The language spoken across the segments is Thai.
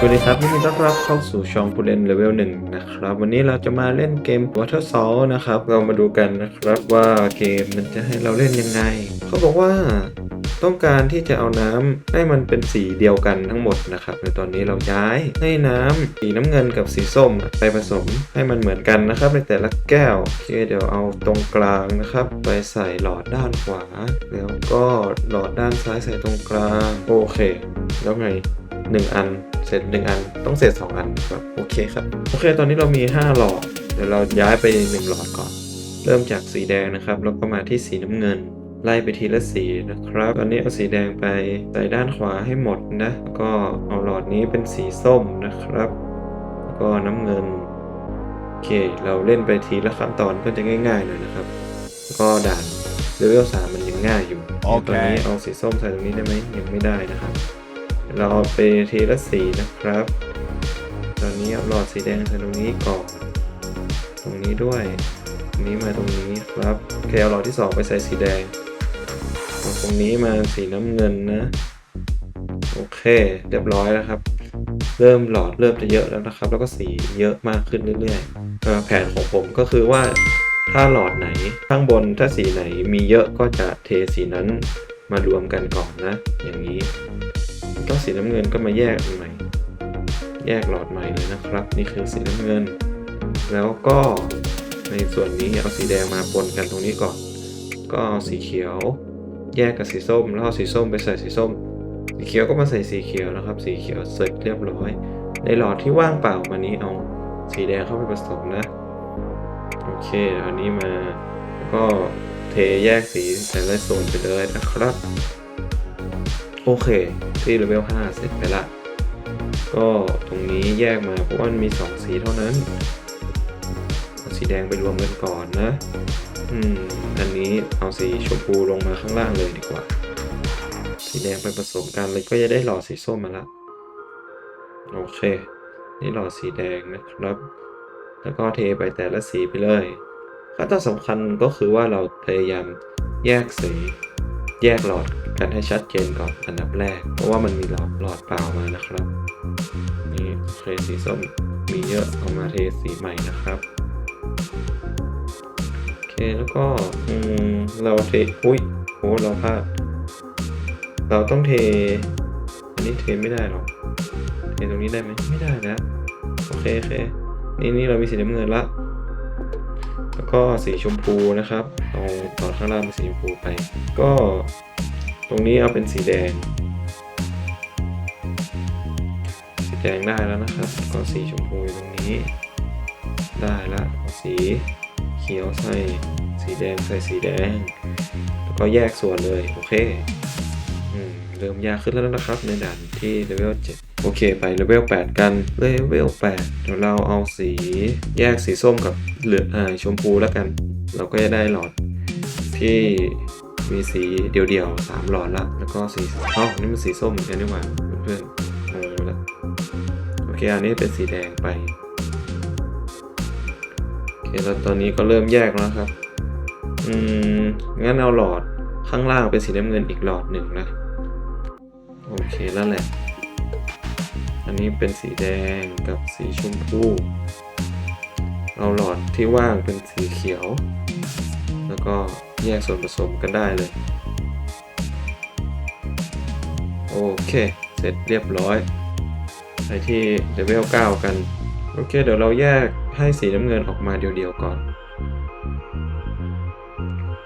สวัสดีครับยินดีต้อนรับเข้าสู่ช่องผู้เล่นเลเวลหนึ่งนะครับ วันนี้เราจะมาเล่นเกม Water s o u l นะครับ เรามาดูกันนะครับว่าเกมมันจะให้เราเล่นยังไง เขาบอกว่าต้องการที่จะเอาน้ำให้มันเป็นสีเดียวกันทั้งหมดนะครับ ในตอนนี้เราย้ายให้น้ำสีน้ำเงินกับสีส้มไปผสมให้มันเหมือนกันนะครับ ในแต่ละแก้วโอเคเดี๋ยวเอาตรงกลางนะครับ ไปใส่หลอดด้านขวา แล้วก็หลอดด้านซ้ายใส่ตรงกลาง โอเค แล้วไง หนึ่งอัน เสร็จหนึ่งอัน ต้องเสร็จสองอันครับ โอเคครับ โอเค ตอนนี้เรามี 5 หลอด เดี๋ยวเราย้ายไป 1 หลอดก่อน เริ่มจากสีแดงนะครับ แล้วก็มาที่สีน้ำเงิน ไล่ไปทีละสีนะครับ ตอนนี้เอาสีแดงไปใส่ด้านขวาให้หมดนะ แล้วก็เอาหลอดนี้เป็นสีส้มนะครับ แล้วก็น้ำเงิน โอเค เราเล่นไปทีละขั้นตอนก็จะง่ายๆหน่อยนะครับ ก็ด่านเลเวลสามมันยังง่ายอยู่โอเคตอนนี้เอาสีส้มใส่ตรงนี้ได้ไหมยังไม่ได้นะครับ เราเอาไปทีละสีนะครับ ตอนนี้เอาหลอดสีแดงใส่ตรงนี้ก่อน ตรงนี้ด้วยตรงนี้มาตรงนี้ครับโอเคเอาหลอดที่สองไปใส่สีแดง ตรงนี้มาสีน้ำเงินนะ โอเค เรียบร้อยแล้วครับ เริ่มหลอดเริ่มจะเยอะแล้วนะครับ แล้วก็สีเยอะมากขึ้นเรื่อยๆแผนของผมก็คือว่าถ้าหลอดไหนข้างบนถ้าสีไหนมีเยอะก็จะเทสีนั้นมารวมกันก่อนนะ อย่างนี้ สีน้ำเงินก็มาแยกใหม่ แยกหลอดใหม่เลยนะครับ นี่คือสีน้ำเงิน แล้วก็ในส่วนนี้เอาสีแดงมาปนกันตรงนี้ก่อน ก็เอาสีเขียว แยกกับสีส้ม แล้วเอาสีส้มไปใส่สีส้ม สีเขียวก็มาใส่สีเขียวนะครับ สีเขียวเสร็จเรียบร้อย ในหลอดที่ว่างเปล่ามานี้เอาสีแดงเข้าไปผสมนะ โอเคอานี้มาแล้วก็เทแยกสีแต่ละโซนไปเลยนะครับ โอเคที่เลเวล5เสร็จไปละ ก็ตรงนี้แยกมาเพราะว่ามี 2 สีเท่านั้นเอาสีแดงไปรวมกันก่อนนะ อืม อันนี้เอาสีชมพูลงมาข้างล่างเลยดีกว่า สีแดงไปผสมกันเลยก็จะได้หลอดสีส้มมาละ โอเค นี่หลอดสีแดงนะครับ แล้วก็เทไปแต่ละสีไปเลยขั้นตอนสำคัญก็คือว่าเราพยายามแยกสี แยกหลอด กันให้ชัดเจนก่อนอันดับแรก เพราะว่ามันมีหลอดหลอดเปล่ามานะครับ นี่เคสีส้มมีเยอะเอามาเทสีใหม่นะครับโอเคแล้วก็อืมเราเทอุ้ยโหเราพลาด เราต้องเท อันนี้เทไม่ได้หรอกเทตรงนี้ได้ไหมไม่ได้นะโอเคโอเคนี่นี่เรามีสีน้ำเงินละแล้วก็สีชมพูนะครับ เอาตอนข้างล่างเป็นสีชมพูไป ก็ ตรงนี้เอาเป็นสีแดง สีแดงได้แล้วนะครับ ก็สีชมพูอยู่ตรงนี้ ได้ละสีเขียวใส่สีแดงใส่สีแดง แล้วก็แยกส่วนเลย โอเคอเริ่มยากขึ้นแล้วนะครับในด่านที่เลเวล7โอเคไปเลเวล8 กันเลเวล8เดี๋ยวเราเอาสีแยกสีส้มกับเหลืออชมพูแล้วกัน เราก็จะได้หลอดที่ มีสีเดียวๆสามหลอดละ แล้วก็สีอ๋อนี่มันสีส้มเหมือนกันนี่หว่าเพื่อนๆงงไปแล้วโอเค อันนี้เป็นสีแดงไป โอเค แล้วตอนนี้ก็เริ่มแยกแล้วครับ อืม งั้นเอาหลอดข้างล่างเป็นสีน้ำเงินอีกหลอดหนึ่งนะ โอเค แล้วแหละ อันนี้เป็นสีแดงกับสีชมพู เอาหลอดที่ว่างเป็นสีเขียว แล้วก็ ยกส่วนผสมกันได้เลย โอเค เสร็จเรียบร้อย ไปที่เลเวล9กัน โอเค เดี๋ยวเราแยกให้สีน้ำเงินออกมาเดียวๆก่อน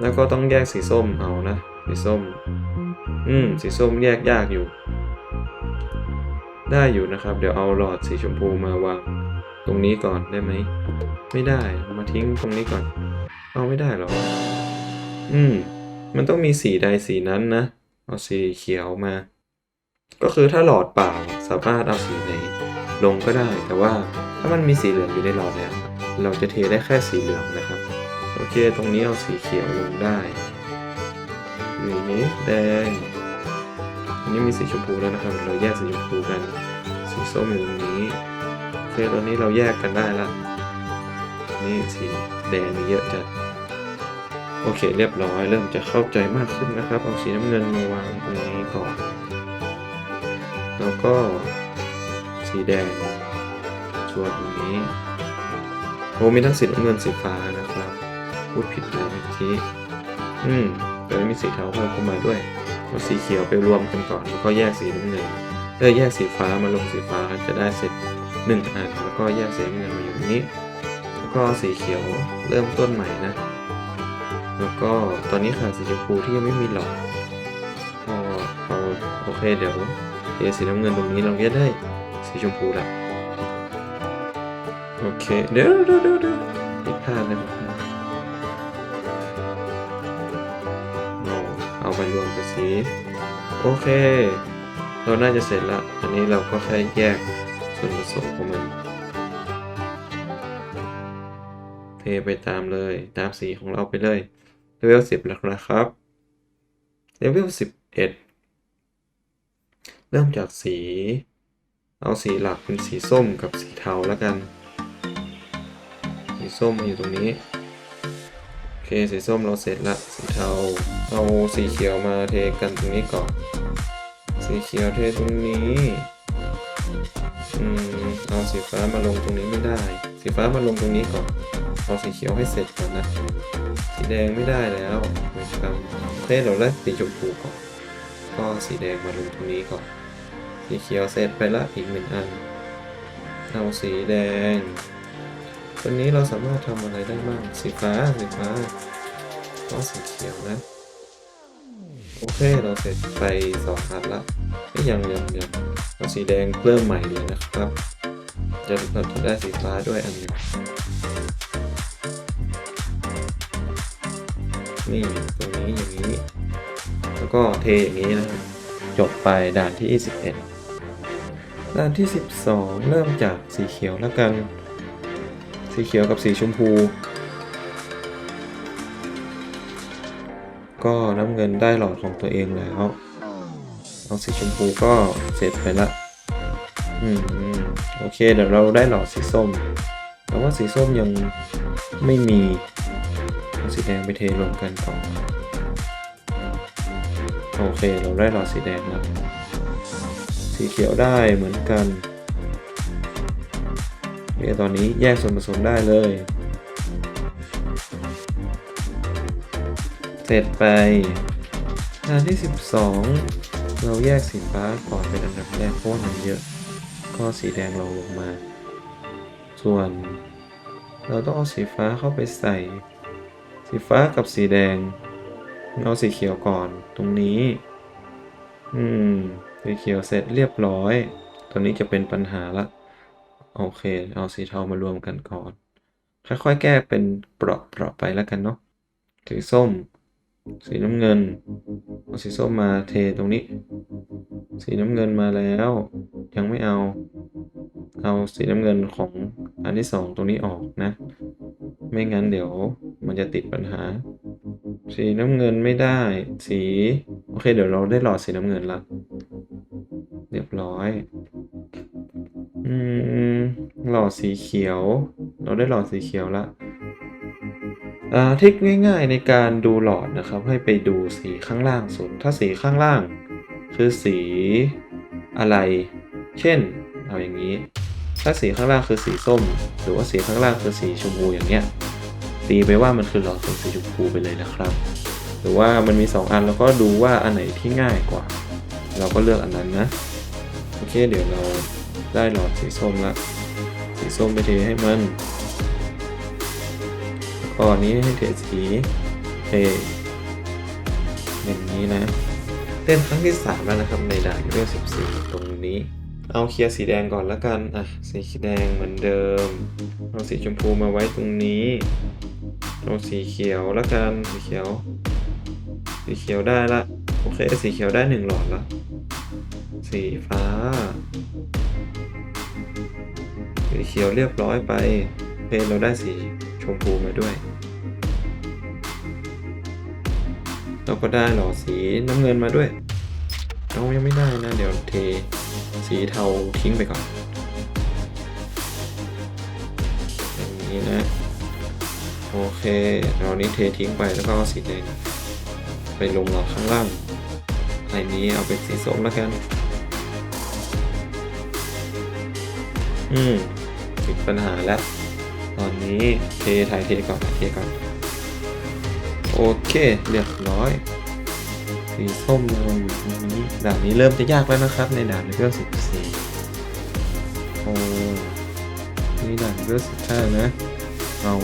แล้วก็ต้องแยกสีส้มเอานะ สีส้ม อืม สีส้มแยกยากอยู่ ได้อยู่นะครับ เดี๋ยวเอาหลอดสีชมพูมาวางตรงนี้ก่อนได้ไหม ไม่ได้มาทิ้งตรงนี้ก่อน เอาไม่ได้หรอ อืม มันต้องมีสีใดสีนั้นนะ เอาสีเขียวมา ก็คือถ้าหลอดเปล่าสามารถเอาสีไหนลงก็ได้ แต่ว่าถ้ามันมีสีเหลืองอยู่ในหลอดแล้ว เราจะเทได้แค่สีเหลืองนะครับ โอเค ตรงนี้เอาสีเขียวลงได้นี้แดงอันนี้มีสีชมพูแล้วนะครับ เราแยกสีชมพูกัน สีส้มอยู่ตรงนี้โอเคตอนนี้เราแยกกันได้ละนี่สีแดงมีเยอะจัด โอเคเรียบร้อยเริ่มจะเข้าใจมากขึ้นนะครับ เอาสีน้ำเงินมาวางตรงนี้ก่อน แล้วก็สีแดง ส่วนตรงนี้โอ้มีทั้งสีน้ำเงินสีฟ้านะครับ พูดผิดไปเมื่อกี้อืมแต่ไม่มีสีเทาเพิ่มเข้ามาด้วยเอาสีเขียวไปรวมกันก่อนแล้วก็แยกสีน้ำเงินเออแยกสีฟ้ามาลงสีฟ้าจะได้เสร็จหนึ่งอันแล้วก็แยกสีน้ำเงินมาอยู่ตรงนี้ แล้วก็สีเขียวเริ่มต้นใหม่นะ แล้วก็ตอนนี้ขาดสีชมพูที่ยังไม่มีหลอดก็เอาโอเคเดี๋ยวเทสีน้ำเงินตรงนี้เราจะได้สีชมพูละโอเคเดี๋ยวเดี๋ยวเดี๋ยวเดี๋ยวผิดพลาดนะผิดพลาดเอาเอาไปรวมกับสีโอเค เราน่าจะเสร็จละอันนี้เราก็แค่แยกส่วนผสมของมันเทไปตามเลยตามสีของเราไปเลย เลเวลสิบแล้วนะครับเลเวลสิบเอ็ดเริ่มจากสี เอาสีหลักเป็นสีส้มกับสีเทาแล้วกัน สีส้มมาอยู่ตรงนี้ โอเค สีส้มเราเสร็จละ สีเทา เอาสีเขียวมาเทกันตรงนี้ก่อน สีเขียวเทตรงนี้ อืม เอาสีฟ้ามาลงตรงนี้ไม่ได้ สีฟ้ามาลงตรงนี้ก่อน เอาสีเขียวให้เสร็จก่อนนะ แดงไม่ได้แล้วนะครับเฮ้เราเลือกสีชมพูก่อน ก็สีแดงมาลงตรงนี้ก่อน สีเขียวเสร็จไปละอีกหนึ่งอัน เอาสีแดงตัวนี้เราสามารถทำอะไรได้บ้าง สีฟ้า สีฟ้า ก็สีเขียวนะ โอเค เราเสร็จไปสองอันละก็ยังยังยังเอาสีแดงเพิ่มใหม่เลยนะครับจะเราจะได้สีฟ้าด้วยอันหนึ่ง นี่ตรงนี้อย่างนี้ แล้วก็เทอย่างนี้นะครับจบไปด่านที่ 21 ด่านที่ 12 เริ่มจากสีเขียวแล้วกัน สีเขียวกับสีชมพู ก็น้ำเงินได้หลอดของตัวเองแล้ว เอาสีชมพูก็เสร็จไปละอืมอืมโอเคเดี๋ยวเราได้หลอดสีส้ม แต่ว่าสีส้มยังไม่มี เอาสีแดงไปเทรวมกันก่อนโอเคเราได้หลอดสีแดงแล้วสีเขียวได้เหมือนกันโอเคตอนนี้แยกส่วนผสมได้เลยเสร็จไปงานที่ 12 เราแยกสีฟ้าก่อนเป็นอันดับแรกเพราะมันเยอะ ก็สีแดงเราลงมา ส่วน เราต้องเอาสีฟ้าเข้าไปใส่ สีฟ้ากับสีแดงเอาสีเขียวก่อนตรงนี้ อืม สีเขียวเสร็จเรียบร้อย ตอนนี้จะเป็นปัญหาละ โอเค เอาสีเทามารวมกันก่อน ค่อยๆ แก้เป็นเปราะๆไปแล้วกันเนาะ สีส้ม สีน้ำเงิน เอาสีส้มมาเทตรงนี้ สีน้ำเงินมาแล้ว ยังไม่เอา เอาสีน้ำเงินของอันที่สองตรงนี้ออกนะ ไม่งั้นเดี๋ยวมันจะติดปัญหา สีน้ำเงินไม่ได้ สี โอเค เดี๋ยวเราได้หลอดสีน้ำเงินละเรียบร้อย อืม หลอดสีเขียว เราได้หลอดสีเขียวละอ่าทริคง่ายๆในการดูหลอดนะครับ ให้ไปดูสีข้างล่างสุด ถ้าสีข้างล่าง คือสีอะไร เช่น เอาอย่างนี้ ถ้าสีข้างล่างคือสีส้ม หรือว่าสีข้างล่างคือสีชมพูอย่างเงี้ยตีไปว่ามันคือหลอดของสีชมพูไปเลยนะครับ หรือว่ามันมี 2 อันแล้วก็ดูว่าอันไหนที่ง่ายกว่า เราก็เลือกอันนั้นนะโอเคเดี๋ยวเราได้หลอดสีส้มละสีส้มไปเทให้มันก่อนนี้ให้เทสีเทอย่างนี้นะเต้นครั้งที่3แล้วนะครับในด่านเวล14 ตรงนี้ เอาเคลียร์สีแดงก่อนแล้วกัน อะ สีแดงเหมือนเดิม เอาสีชมพูมาไว้ตรงนี้ เอาสีเขียวแล้วกัน สีเขียว สีเขียวได้ละ โอเค สีเขียวได้หนึ่งหลอดละ สีฟ้า สีเขียวเรียบร้อยไปเคเราได้สีชมพูมาด้วย เราก็ได้หลอดสีน้ำเงินมาด้วยเรายังไม่ได้นะ เดี๋ยวเท สีเทาทิ้งไปก่อน อย่างนี้นะ โอเค เรานี้เททิ้งไปแล้วก็เอาสีแดงไปลงหลอข้างล่างอันนี้เอาเป็นสีส้มแล้วกัน อืมติดปัญหาแล้ว ตอนนี้เทถ่ายเทก่อนถ่ายเทก่อน โอเค เรียบร้อย สีส้มเราอยู่ตรงนี้ด่านนี้เริ่มจะยากแล้วนะครับ ในด่านเลเวลสิบสี่โอ้นี่ด่านเลเวลสิบห้านะเรา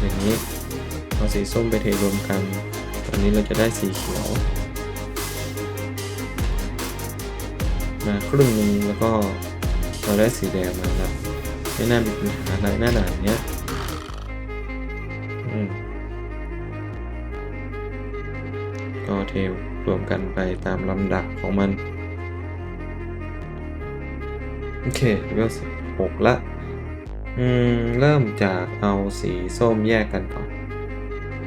อย่างนี้เอาสีส้มไปเทรวมกัน ตอนนี้เราจะได้สีเขียว มาครึ่งหนึงแล้วก็เราได้สีแดงมาแล้วไม่น่ามีปัญหาอะไรหน้าด่านเนี้ย ก็เทรวมกันไปตามลำดับของมัน โอเคเลเวลสิบหกละอืม เริ่มจากเอาสีส้มแยกกันก่อน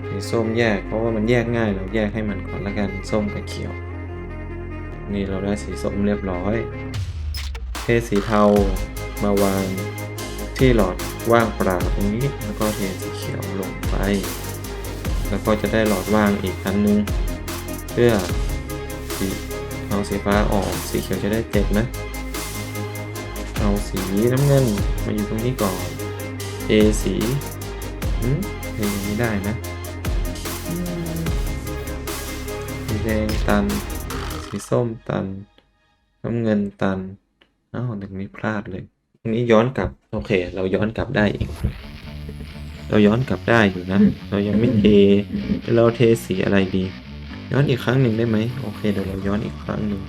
สีส้มแยกเพราะว่ามันแยกง่ายเราแยกให้มันก่อนละกันส้มกับเขียว นี่เราได้สีส้มเรียบร้อยเทสีเทามาวางที่หลอดว่างเปล่าตรงนี้แล้วก็เทสีเขียวลงไป แล้วก็จะได้หลอดว่างอีกอันนึง เพื่อสีเอาสีฟ้าออกสีเขียวจะได้เจ็บนะ เอาสีน้ำเงินมาอยู่ตรงนี้ก่อน A สีอืมเยังไม่ได้นะอืมสีแดงตัน สีส้มตัน น้ำเงินตันอ้าวตรงนี้พลาดเลยตรงนี้ย้อนกลับ โอเค เราย้อนกลับได้อีกเราย้อนกลับได้อยู่นะ เรายังไม่เท เราเทสีอะไรดี ย้อนอีกครั้งหนึ่งได้ไหมโอเคเดี๋ยวเราย้อนอีกครั้งหนึ่ง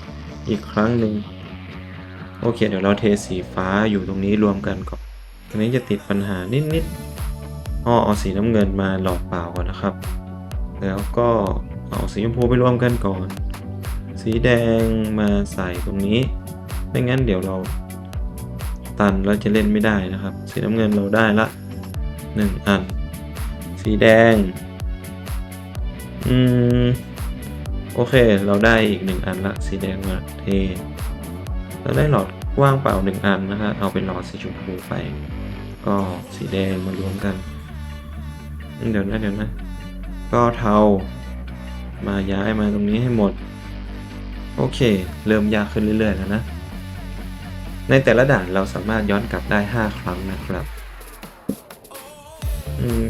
อีกครั้งหนึ่งโอเค เดี๋ยวเราเทสีฟ้าอยู่ตรงนี้รวมกันก่อนตรงนี้จะติดปัญหานิดๆอ้อเอาสีน้ำเงินมาหลอดเปล่าก่อนนะครับ แล้วก็เอาสีชมพูไปรวมกันก่อน สีแดงมาใส่ตรงนี้ไม่งั้นเดี๋ยวเราตันแล้วจะเล่นไม่ได้นะครับ สีน้ำเงินเราได้ละหนึ่งอัน สีแดง อืม โอเค เราได้อีกหนึ่งอันละสีแดงมาเทเราได้หลอดว่างเปล่าหนึ่งอันนะฮะเอาเป็นหลอดสีชมพูไป ก็สีแดงมารวมกันเดี๋ยวนะเดี๋ยวนะ ก็เทามาย้ายมาตรงนี้ให้หมด โอเค เริ่มยากขึ้นเรื่อย ๆ แล้วนะ ในแต่ละด่านเราสามารถย้อนกลับได้ 5 ครั้งนะครับ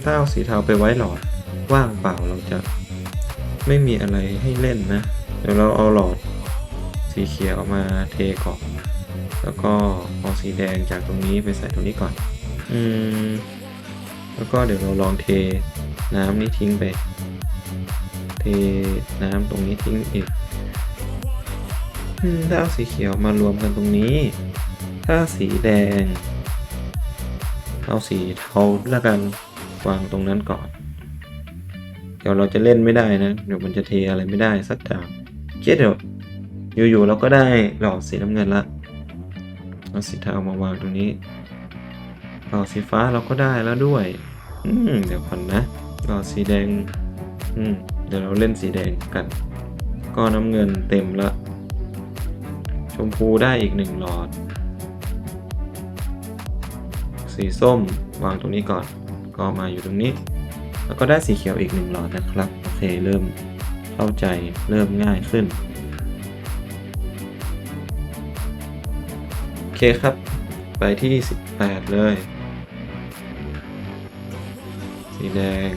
ถ้าเอาสีเทาไปไว้หลอดว่างเปล่าเราจะ ไม่มีอะไรให้เล่นนะ เดี๋ยวเราเอาหลอดสีเขียวมาเทก่อนแล้วก็เอาสีแดงจากตรงนี้ไปใส่ตรงนี้ก่อน อืม แล้วก็เดี๋ยวเราลองเทน้ำนี้ทิ้งไป เทน้ำตรงนี้ทิ้งอีกอืมถ้าเอาสีเขียวมารวมกันตรงนี้ ถ้าสีแดง เอาสีเทาแล้วกันวางตรงนั้นก่อนเดี๋ยวเราจะเล่นไม่ได้นะ เดี๋ยวมันจะเทอะไรไม่ได้สักอย่างเคเดี๋ยวอยู่ๆเราก็ได้หลอดสีน้ำเงินละเอาสีเทามาวางตรงนี้หลอดสีฟ้าเราก็ได้แล้วด้วย อืมเดี๋ยวก่อนนะหลอดสีแดง อืมเดี๋ยวเราเล่นสีแดงกัน ก็น้ำเงินเต็มละ ชมพูได้อีกหนึ่งหลอด สีส้มวางตรงนี้ก่อน ก็มาอยู่ตรงนี้ แล้วก็ได้สีเขียวอีกหนึ่งหลอดนะครับ โอเค เริ่มเข้าใจเริ่มง่ายขึ้น โอเคครับ ไปที่ 18 เลย สีแดง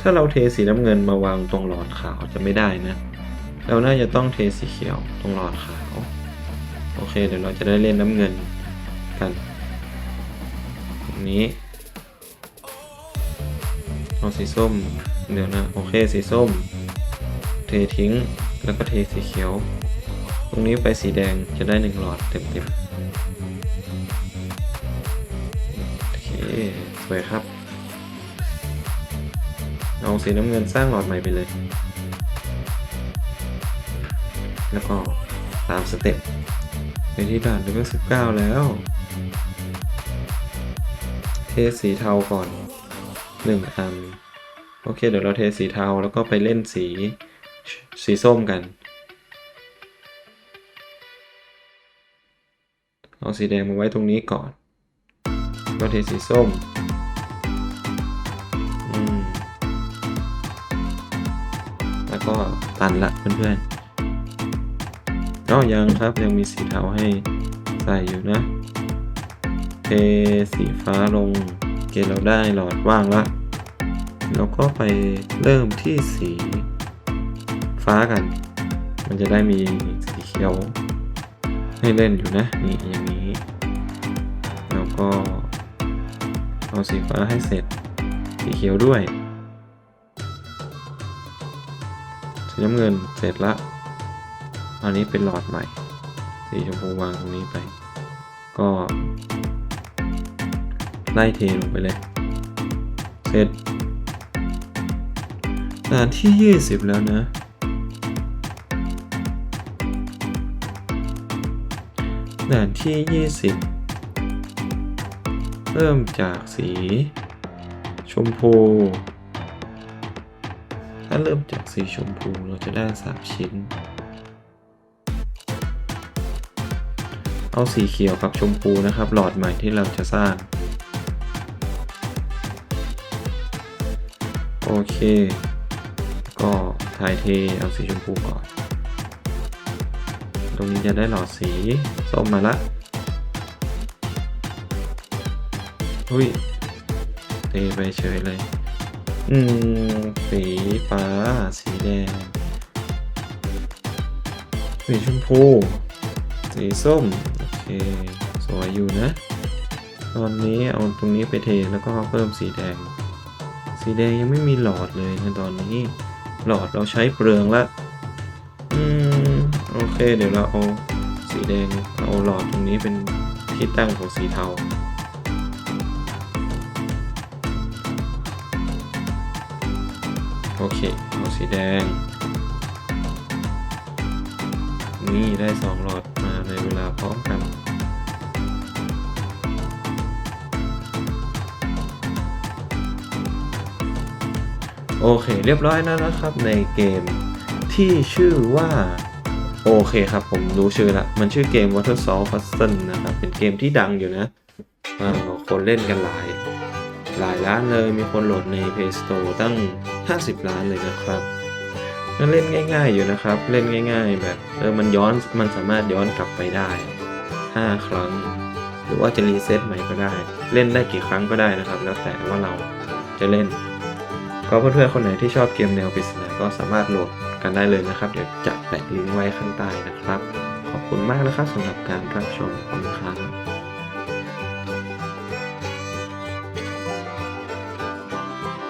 ถ้าเราเทสีน้ำเงินมาวางตรงหลอดขาวจะไม่ได้นะ เราน่าจะต้องเทสีเขียวตรงหลอดขาว โอเค เดี๋ยวเราจะได้เล่นน้ำเงินกันตรงนี้ เอาสีส้ม เดี๋ยวนะ โอเค สีส้ม เททิ้ง แล้วก็เทสีเขียว ตรงนี้ไปสีแดงจะได้หนึ่งหลอดเต็มๆ โอเค สวยครับ เอาสีน้ำเงินสร้างหลอดใหม่ไปเลย แล้วก็ตามสเต็ปไปที่ด่านเลเวลสิบเก้าแล้ว เทสีเทาก่อน หนึ่งอัน โอเค เดี๋ยวเราเทสีเทาแล้วก็ไปเล่นสีสีส้มกัน เอาสีแดงมาไว้ตรงนี้ก่อน ก็เทสีส้มแล้วก็ตันละเพื่อนๆอ๋อยังครับยังมีสีเทาให้ใส่อยู่นะเทสีฟ้าลง เคเราได้หลอดว่างละแล้วก็ไปเริ่มที่สีฟ้ากัน มันจะได้มีสีเขียว ให้เล่นอยู่นะนี่อย่างนี้ แล้วก็เอาสีฟ้าให้เสร็จ สีเขียวด้วย สีน้ำเงินเสร็จละอันนี้เป็นหลอดใหม่ สีชมพูวางตรงนี้ไป ก็ ไล่เทลงไปเลย เสร็จด่านที่ 20 แล้วนะ ด่านที่ 20 เริ่มจากสี ชมพู ถ้าเริ่มจากสีชมพูเราจะได้ 3 ชิ้น เอาสีเขียวกับชมพูนะครับ หลอดใหม่ที่เราจะสร้าง เค ก็ถ่ายเทเอาสีชมพูก่อน ตรงนี้จะได้หลอดสีส้มมาละอุ้ยเทไปเฉยเลย อืม สีฟ้า สีแดง สีชมพู สีส้ม โอเค สวยอยู่นะ ตอนนี้เอาตรงนี้ไปเทแล้วก็เพิ่มสีแดง สีแดงยังไม่มีหลอดเลยในตอนนี้ หลอดเราใช้เปลืองละอืมโอเคเดี๋ยวเราเอาสีแดงเอาหลอดตรงนี้เป็นที่ตั้งของสีเทาโอเคเอาสีแดง นี่ได้สองหลอดมาในเวลาพร้อมกัน โอเค เรียบร้อยแล้วนะครับ ในเกมที่ชื่อว่า โอเคครับ ผมรู้ชื่อละ มันชื่อเกม Water Salt Puzzle นะครับ เป็นเกมที่ดังอยู่นะคนเล่นกันหลาย หลายล้านเลย มีคนโหลดใน Play Store ตั้ง 50 ล้านเลยนะครับนั่นเล่นง่าย ๆอยู่นะครับ เล่นง่าย ๆ แบบเออมันย้อนมันสามารถย้อนกลับไปได้ 5 ครั้ง หรือว่าจะรีเซ็ตใหม่ก็ได้ เล่นได้กี่ครั้งก็ได้นะครับ แล้วแต่ว่าเราจะเล่น ก็เพื่อนๆคนไหนที่ชอบเกมแนวปริศนาก็สามารถโหลดกันได้เลยนะครับ เดี๋ยวจะแปะลิงก์ไว้ข้างใต้นะครับ ขอบคุณมากนะครับสำหรับการรับชมคุณครับ